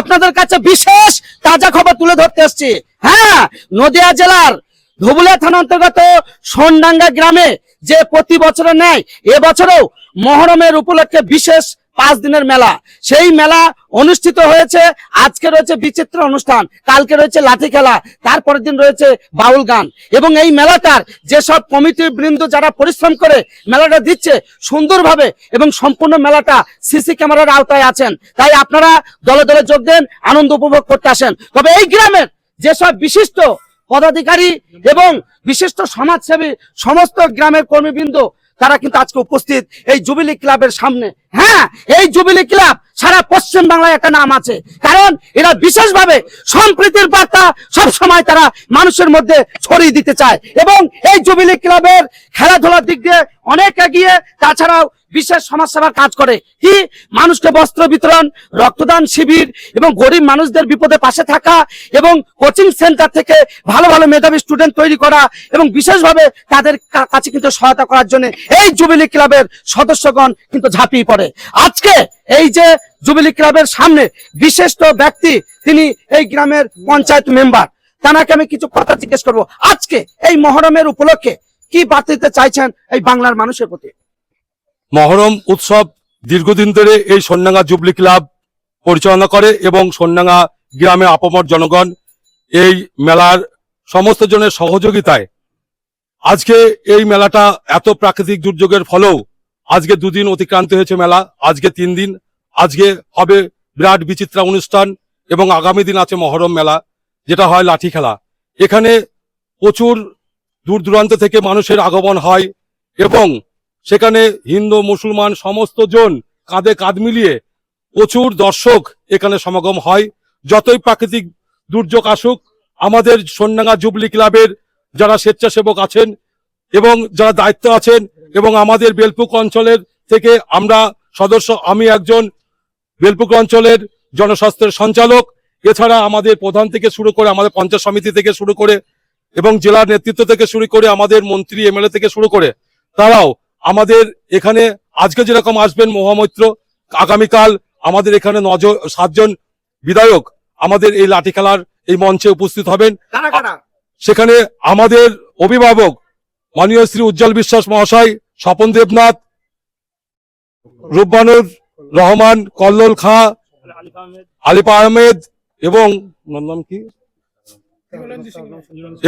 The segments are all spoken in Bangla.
আপনাদের কাছে বিশেষ তাজা খবর তুলে ধরতে এসছি। হ্যাঁ নদিয়া জেলার ধুবুলিয়া থানা অন্তর্গত সোনডাঙ্গা গ্রামে যে প্রতি বছরে নেয় এবছরও মহরমের উপলক্ষে বিশেষ পাঁচ দিনের মেলা। সেই মেলা অনুষ্ঠিত হয়েছে, আজকে রয়েছে বিচিত্র অনুষ্ঠান, কালকে রয়েছে লাঠি খেলা, তারপরের দিন রয়েছে বাউল গান। এবং এই মেলাটার যেসব কমিটি বৃন্দ যারা পরিশ্রম করে মেলাটা দিচ্ছে, সুন্দরভাবে এবং সম্পূর্ণ মেলাটা সিসি ক্যামেরার আওতায় আছেন। তাই আপনারা দলে দলে যোগ দেন, আনন্দ উপভোগ করতে আসেন। তবে এই গ্রামের যেসব বিশিষ্ট পদাধিকারী এবং বিশিষ্ট সমাজসেবী, সমস্ত গ্রামের কর্মীবৃন্দ তারা কিন্তু আজকে উপস্থিত এই জুবিলি ক্লাবের সামনে। হ্যাঁ এই জুবিলি ক্লাব সারা পশ্চিম বাংলায় একটা নাম আছে। কারণ এরা বিশেষভাবে সম্প্রীতির বার্তা সব সময় তারা মানুষের মধ্যে ছড়িয়ে দিতে চায়। এবং এই জুবিলি ক্লাবের খেলাধুলার দিক দিয়ে অনেক এগিয়ে, তাছাড়াও বিশেষ সমাজসেবার কাজ করে। কি? মানুষকে বস্ত্র বিতরণ, রক্তদান শিবির এবং গরিব মানুষদের বিপদে পাশে থাকা এবং কোচিং সেন্টার থেকে ভালো ভালো মেধাবী স্টুডেন্ট তৈরি করা এবং বিশেষভাবে তাদের কাছে কিন্তু সহায়তা করার জন্য এই জুবিলি ক্লাবের সদস্যগণ কিন্তু ঝাঁপিয়ে পড়ে। আজকে এই যে জুবিলি ক্লাবের সামনে বিশিষ্ট ব্যক্তি, তিনি এই গ্রামের পঞ্চায়েত মেম্বার তানাকে আমি কিছু কথা জিজ্ঞেস করব। আজকে এই মহরমের উপলক্ষে কি বার্তা চাইছেন এই বাংলার মানুষের প্রতি? মহরম উৎসব দীর্ঘদিন ধরে এই সন্ডাঙ্গা জুবলি ক্লাব পরিচালনা করে এবং সন্ডাঙ্গা গ্রামে আপমর জনগণ এই মেলার সমস্ত জনের সহযোগিতায় আজকে এই মেলাটা এত প্রাকৃতিক দুর্যোগের ফলেও আজকে দুদিন অতিক্রান্ত হয়েছে মেলা, আজকে তিন দিন, আজকে হবে বিরাট বিচিত্রা অনুষ্ঠান এবং আগামী দিন আছে মহরম মেলা, যেটা হয় লাঠি খেলা। এখানে প্রচুর দূর দূরান্ত থেকে মানুষের আগমন হয় এবং সেখানে হিন্দু, মুসলমান সমস্ত জন কাঁধে কাঁধ মিলিয়ে প্রচুর দর্শক এখানে সমাগম হয়। যতই প্রাকৃতিক দুর্যোগ আসুক, আমাদের সন্ডাঙ্গা জুবলি ক্লাবের যারা স্বেচ্ছাসেবক আছেন এবং যারা দায়িত্ব আছেন এবং আমাদের বেলপুক অঞ্চলের থেকে আমরা সদস্য, আমি একজন বেলপুক অঞ্চলের জনস্বাস্থ্যের সঞ্চালক। এছাড়া আমাদের প্রধান থেকে শুরু করে আমাদের পঞ্চায়েত সমিতি থেকে শুরু করে এবং জেলার নেতৃত্ব থেকে শুরু করে আমাদের মন্ত্রী এমএলএ থেকে শুরু করে তারাও আমাদের এখানে আজকে যেরকম আসবেন মহামৈত্র আগামীকাল আমাদের এখানে নজ সাতজন বিধায়ক আমাদের এই লাঠি খেলার এই মঞ্চে উপস্থিত হবেন। সেখানে আমাদের অভিভাবক মাননীয় শ্রী উজ্জ্বল বিশ্বাস মহাশয় স্বপন দেবনাথ রূপবানুর রহমান কল্লোল খাঁ আলিপা আহমেদ এবং নাম কি?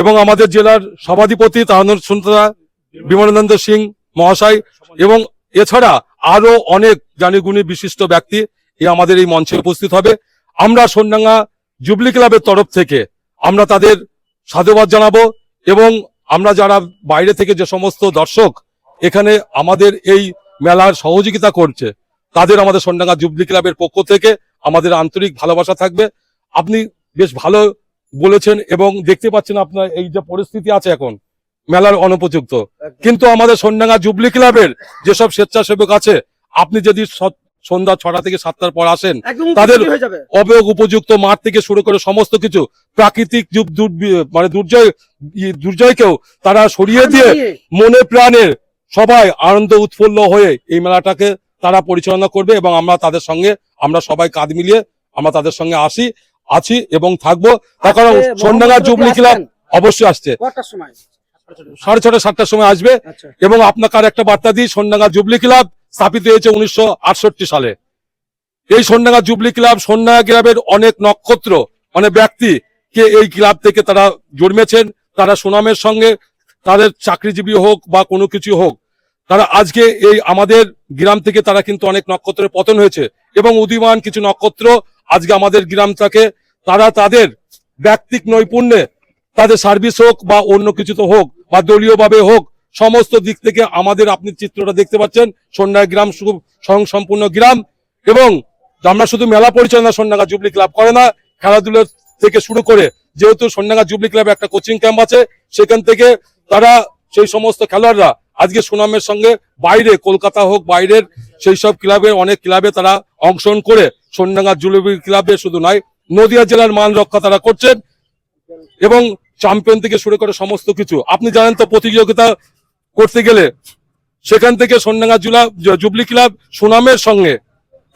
এবং আমাদের জেলার সভাধিপতি তাহানুর সুন্দরা বিমলানন্দ সিং মহাশয় এবং এছাড়া আরও অনেক জানিগুণী বিশিষ্ট ব্যক্তি এই আমাদের এই মঞ্চে উপস্থিত হবে। আমরা সন্ডাঙ্গা জুবলি ক্লাবের তরফ থেকে আমরা তাদের সাধুবাদ জানাব এবং আমরা যারা বাইরে থেকে যে সমস্ত দর্শক এখানে আমাদের এই মেলার সহযোগিতা করছে তাদের আমাদের সন্ডাঙ্গা জুবলি ক্লাবের পক্ষ থেকে আমাদের আন্তরিক ভালোবাসা থাকবে। আপনি বেশ ভালো বলেছেন এবং দেখতে পাচ্ছেন আপনার এই যে পরিস্থিতি আছে এখন মেলার অনুপযুক্ত। কিন্তু আমাদের সন্ডাঙ্গা জুবলি ক্লাবের যেসব স্বেচ্ছাসেবক আছে আপনি যদি সন্ধ্যা ছটা থেকে সাতটার পর আসেন তাদের- অবয়োগ উপযুক্ত মাঠ থেকে শুরু করে সমস্ত কিছু প্রাকৃতিক মানে দুর্জয় ই দুর্জয়কেও তারা সরিয়ে দিয়ে মনে প্রাণের সবাই আনন্দ উৎফুল্ল হয়ে এই মেলাটাকে তারা পরিচালনা করবে এবং আমরা তাদের সঙ্গে আমরা সবাই কাঁধ মিলিয়ে আমরা তাদের সঙ্গে আসি। আছি এবং থাকব। তার কারণ আজকে সন্ধ্যাঙ্গা জুবলি ক্লাব অবশ্যই আসছে। সাড়ে ছটা সাতটার সময় আসবে। আচ্ছা। এবং আপনাকে আর একটা বার্তা দিই সন্ডাঙ্গা জুবলি ক্লাব স্থাপিত হয়েছে উনিশশো আটষট্টি সালে। এই সন্ডাঙ্গা জুবলি ক্লাব সন্ডাঙ্গা ক্লাবের অনেক নক্ষত্র মানে ব্যক্তি কে এই ক্লাব থেকে তারা জন্মেছেন তারা সুনামের সঙ্গে তাদের চাকরিজীবী হোক বা কোনো কিছু হোক তারা আজকে এই আমাদের গ্রাম থেকে তারা কিন্তু অনেক নক্ষত্রের পতন হয়েছে। এবং উদীয়মান কিছু নক্ষত্র আজকে আমাদের গ্রামটাকে তারা তাদের ব্যক্তিক নৈপুণ্যে তাদের সার্ভিস হোক বা অন্য কিছুতে হোক বা দলীয়ভাবে হোক, সমস্ত দিক থেকে আমাদের আপনি চিত্রটা দেখতে পাচ্ছেন সন্ধ্যা গ্রাম স্বয়ং সম্পূর্ণ গ্রাম এবং আমরা শুধু মেলা পরিচালনা সন্ন্যাগা জুবলি ক্লাব করে না, খেলাধুলা থেকে শুরু করে যেহেতু সন্ন্যাগা জুবলি ক্লাবে একটা কোচিং ক্যাম্প আছে, সেখান থেকে তারা সেই সমস্ত খেলোয়াড়রা আজকে সুনামের সঙ্গে বাইরে কলকাতা হোক, বাইরের সেই সব ক্লাবে, অনেক ক্লাবে তারা অংশগ্রহণ করে সন্ন্যাগা জুবলি ক্লাবে শুধু নয় নদিয়া জেলার মান রক্ষা তারা করছেন এবং চ্যাম্পিয়ন থেকে শুরু করে সমস্ত কিছু। আপনি জানেন তো প্রতিযোগিতা করতে গেলে সেখান থেকে সন্ডাঙ্গা জুলা জুবলি ক্লাব সুনামের সঙ্গে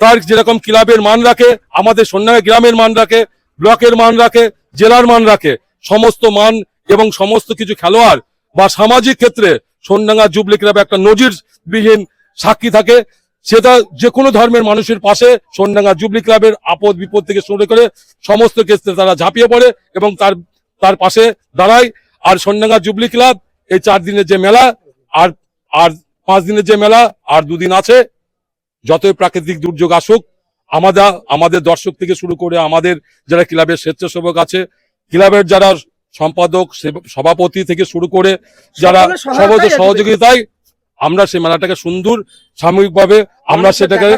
তার যেরকম ক্লাবের মান রাখে, আমাদের সন্ন্যায় গ্রামের মান রাখে, ব্লকের মান রাখে, জেলার মান রাখে, সমস্ত মান এবং সমস্ত কিছু খেলোয়াড় বা সামাজিক ক্ষেত্রে সন্ডাঙ্গা জুবলি ক্লাব একটা নজিরবিহীন সাক্ষী থাকে। সেটা যে কোনো ধর্মের মানুষের পাশে সন্ডাঙ্গা জুবলি ক্লাবের আপদ বিপদ থেকে শুরু করে সমস্ত ক্ষেত্রে তারা ঝাঁপিয়ে পড়ে এবং তার তার পাশে দাঁড়ায় আর সন্ডাঙ্গা জুবলি ক্লাব এই চার দিনের যে মেলা আর আর পাঁচ দিনের যে মেলা আর দুদিন আছে যতই প্রাকৃতিক দুর্যোগ আসুক আমাদের আমাদের দর্শক থেকে শুরু করে আমাদের যারা ক্লাবের স্বেচ্ছাসেবক আছে ক্লাবের যারা সম্পাদক সভাপতি থেকে শুরু করে যারা। সহযোগিতায় আমরা সেই মেলাটাকে সুন্দর সাময়িকভাবে আমরা সেটাকে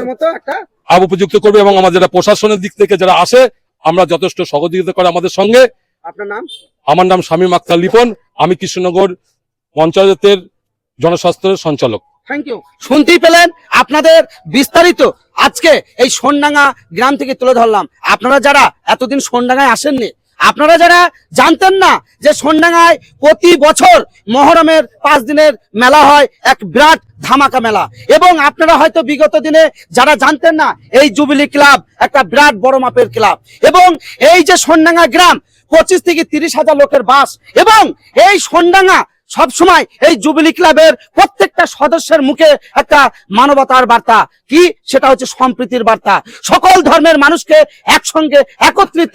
উপযুক্ত করব এবং আমাদের প্রশাসনের দিক থেকে যারা আসে আমরা যথেষ্ট সহযোগিতা করে আমাদের সঙ্গে। আপনার নাম? আমার নাম শামীম আক্তার লিপন। আমি কৃষ্ণনগর পঞ্চায়েতের জনস্বাস্থ্যের সঞ্চালক। থ্যাংক ইউ শুনতেই পেলেন? আপনাদের বিস্তারিত আজকে এই সোনডাঙ্গা গ্রাম থেকে তুলে ধরলাম। আপনারা যারা এতদিন সোনডাঙ্গায় আসেননি আপনারা যারা জানতেন না যে সোনডাঙ্গায় প্রতি বছর মহরমের পাঁচ দিনের মেলা হয়, এক বিরাট ধামাকা মেলা। এবং আপনারা হয়তো বিগত দিনে যারা জানতেন না, এই জুবিলি ক্লাব একটা বিরাট বড় মাপের ক্লাব। এবং এই যে সোনডাঙ্গা গ্রাম, পঁচিশ থেকে তিরিশ হাজার লোকের বাস, এবং এই সোনডাঙ্গা সব সময় এই জুবিলি ক্লাবের প্রত্যেকটা সদস্যের মুখে একটা মানবতার বার্তা। কি? সেটা হচ্ছে সম্প্রীতির বার্তা। সকল ধর্মের মানুষকে একসঙ্গে একত্রিত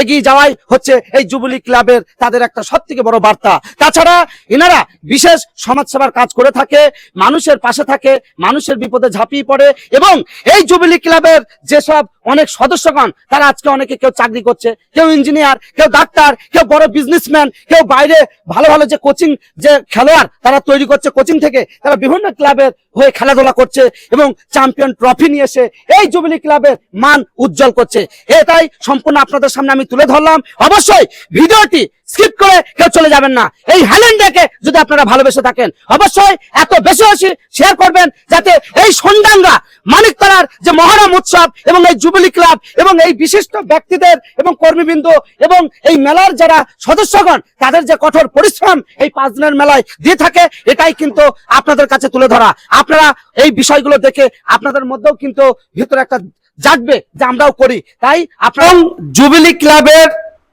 এগিয়ে যাওয়াই হচ্ছে এই জুবিলি ক্লাবের তাদের একটা সব থেকে বড় বার্তা। তাছাড়া এনারা বিশেষ সমাজসেবার কাজ করে থাকে, মানুষের পাশে থাকে, মানুষের বিপদে ঝাঁপিয়ে পড়ে এবং এই জুবিলি ক্লাবের যেসব অনেক সদস্যগণ, তারা আজকে অনেকে কেউ চাকরি করছে, কেউ ইঞ্জিনিয়ার, কেউ ডাক্তার, কেউ বড় বিজনেসম্যান কেউ বাইরে ভালো ভালো যে কোচিং যে খেলোয়াড় তারা তৈরি করছে কোচিং থেকে, তারা বিভিন্ন ক্লাবের হয়ে খেলাধুলা করছে এবং চ্যাম্পিয়ন ট্রফি নিয়ে এসে এই জুবিলি ক্লাবের মান উজ্জ্বল করছে। এটাই সম্পূর্ণ আপনাদের সামনে আমি তুলে ধরলাম, অবশ্যই ভিডিওটি স্কিপ করে কেউ চলে যাবেন না। এই হ্যালেন্ডাকে যদি আপনারা ভালোবেসে থাকেন, অবশ্যই এত বেশি বেশি শেয়ার করবেন যাতে এই সন্ডাঙ্গা মানিকতলার যে মহরম উৎসব এবং এই জুবিলি ক্লাব এবং এই বিশিষ্ট ব্যক্তিদের এবং কর্মীবৃন্দ এবং এই মেলার যারা সদস্যগণ, তাদের যে কঠোর পরিশ্রম এই পাঁচ দিনের মেলায় দিয়ে থাকে, এটাই কিন্তু আপনাদের কাছে তুলে ধরা। আপনারা এই বিষয়গুলো দেখে আপনাদের মধ্যেও কিন্তু ভিতরে একটা জাগবে, যে আমরাও করি। তাই আপনার জুবিলি ক্লাবের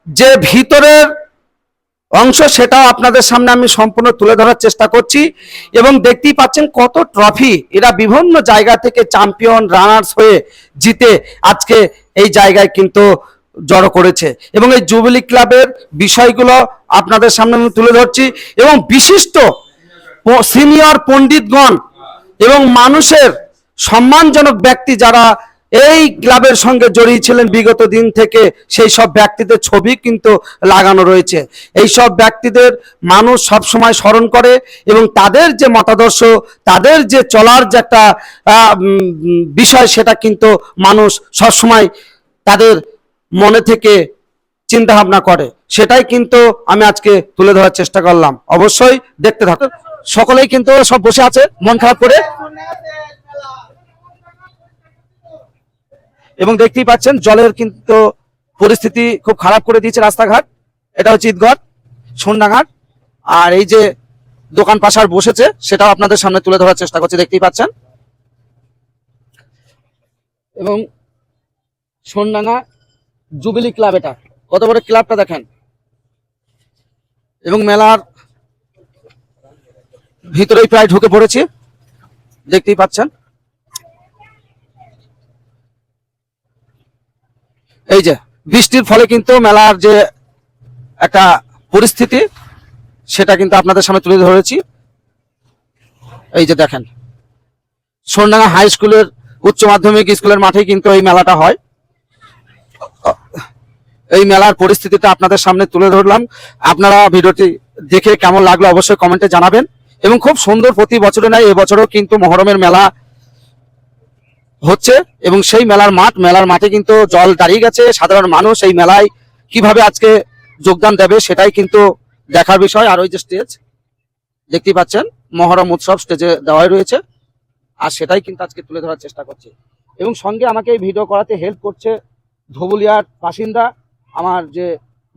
যে ভিতরের অংশ, সেটাও আপনাদের সামনে আমি সম্পূর্ণ তুলে ধরার চেষ্টা করছি। এবং দেখতেই পাচ্ছেন কত ট্রফি। এরা বিভিন্ন জায়গা থেকে চ্যাম্পিয়ন, রানার্স হয়ে জিতে আজকে এই জায়গায় কিন্তু জড়ো করেছে। এবং এই জুবিলি ক্লাবের বিষয়গুলো আপনাদের সামনে আমি তুলে ধরছি। এবং বিশিষ্ট সিনিয়র পণ্ডিতগণ এবং মানুষের সম্মানজনক ব্যক্তি যারা এই ক্লাবের সঙ্গে জড়িয়ে ছিলেন বিগত দিন থেকে সেই সব ব্যক্তিদের ছবি কিন্তু লাগানো রয়েছে। এই সব ব্যক্তিদের মানুষ সব সময় স্মরণ করে এবং তাদের যে মতাদর্শ, তাদের যে চলার যে একটা বিষয় সেটা কিন্তু মানুষ সব সময় তাদের মনে থেকে চিন্তা ভাবনা করে। সেটাই কিন্তু আমি আজকে তুলে ধরার চেষ্টা করলাম। অবশ্যই দেখতে থাকো সকলেই কিন্তু সব বসে আছে, মন খারাপ করে। এবং দেখতেই পাচ্ছেন জলের কিন্তু পরিস্থিতি খুব খারাপ করে দিয়েছে রাস্তাঘাট। এটা হচ্ছে ঈদঘাট সোনডাঙ্গার। আর এই যে দোকান পাশার বসেছে, সেটাও আপনাদের সামনে তুলে ধরার চেষ্টা করছে, দেখতেই পাচ্ছেন। এবং সোনডাঙ্গা জুবিলি ক্লাব এটা। কত বড় ক্লাবটা দেখেন। এবং মেলার ভিতরেই প্রায় ঢুকে পড়েছি, দেখতেই পাচ্ছেন। এই যে, বৃষ্টির ফলে কিন্তু মেলার যে একটা পরিস্থিতি, সেটা কিন্তু আপনাদের সামনে তুলে ধরেছি। এই যে দেখেন, সোনডাঙ্গা হাই স্কুলের উচ্চ মাধ্যমিক স্কুলের মাঠেই কিন্তু এই মেলাটা হয়। এই মেলার পরিস্থিতিটা আপনাদের সামনে তুলে ধরলাম। আপনারা ভিডিওটি দেখে কেমন লাগল অবশ্যই কমেন্টে জানাবেন। এবং খুব সুন্দর প্রতি বছরে নাই এবছরও কিন্তু মহরমের মেলা হচ্ছে এবং সেই মেলার মাঠ, মেলার মাঠে কিন্তু জল দাঁড়িয়ে গেছে। সাধারণ মানুষ এই মেলায় কীভাবে আজকে যোগদান দেবে সেটাই কিন্তু দেখার বিষয়। আর ওই যে স্টেজ দেখতেই পাচ্ছেন, মহরম উৎসব স্টেজে দেওয়াই রয়েছে। আর সেটাই কিন্তু আজকে তুলে ধরার চেষ্টা করছি। এবং সঙ্গে আমাকে এই ভিডিও করাতে হেল্প করছে ধবুলিয়ার বাসিন্দা, আমার যে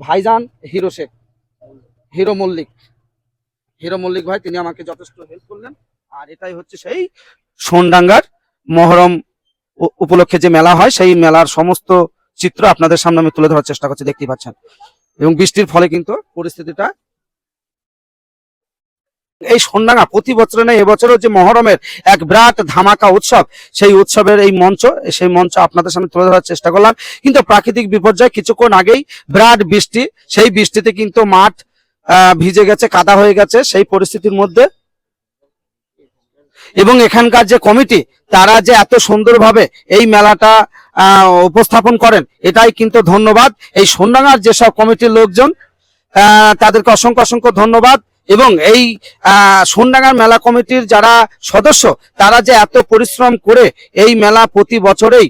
ভাইজান hero Sheikh, hero Mallick. Hero Mallick ভাই, তিনি আমাকে যথেষ্ট হেল্প করলেন। আর এটাই হচ্ছে সেই সোনডাঙ্গার মহরম উপলক্ষে যে মেলা হয়, সেই মেলার সমস্ত চিত্র আপনাদের সামনে আমি তুলে ধরার চেষ্টা করছি, দেখতেই পাচ্ছেন। এবং বৃষ্টির ফলে কিন্তু পরিস্থিতিটা এই সন্ডাঙ্গা প্রতি বছরে নেই এবছরও যে মহরমের এক বিরাট ধামাকা উৎসব, সেই উৎসবের এই মঞ্চ, সেই মঞ্চ আপনাদের সামনে তুলে ধরার চেষ্টা করলাম। কিন্তু প্রাকৃতিক বিপর্যয় কিছুক্ষণ আগেই বিরাট বৃষ্টি, সেই বৃষ্টিতে কিন্তু মাঠ ভিজে গেছে, কাদা হয়ে গেছে, সেই পরিস্থিতির মধ্যে এবং এখানকার যে কমিটি, তারা যে এত সুন্দরভাবে এই মেলাটা উপস্থাপন করেন, এটাই কিন্তু ধন্যবাদ। এই সন্ডাঙ্গার যেসব কমিটির লোকজন তাদেরকে অসংখ্য অসংখ্য ধন্যবাদ। এবং এই সোনডাঙ্গার মেলা কমিটির যারা সদস্য, তারা যে এত পরিশ্রম করে এই মেলা প্রতি বছরেই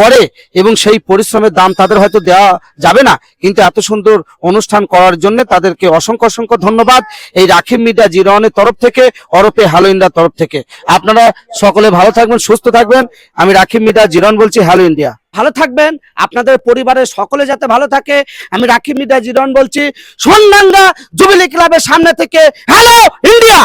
করে এবং সেই পরিশ্রমের দাম তাদের হয়তো দেওয়া যাবে না। কিন্তু এত সুন্দর অনুষ্ঠান করার জন্য তাদেরকে অসংখ্য অসংখ্য ধন্যবাদ। এই রাখিব মিডিয়া জিরনের তরফ থেকে, অরপে হ্যালো ইন্ডিয়ার তরফ থেকে। আপনারা সকলে ভালো থাকবেন, সুস্থ থাকবেন। আমি রাখিব মিডিয়া জিরন বলছি হ্যালো ইন্ডিয়া। ভালো থাকবেন, আপনাদের পরিবারের সকলে যাতে ভালো থাকে, আমি রাখিব মিডিয়া জিরন বলছি সোনডাঙ্গা জুবিলি ক্লাবের সামনে থেকে হ্যালো ইন্ডিয়া!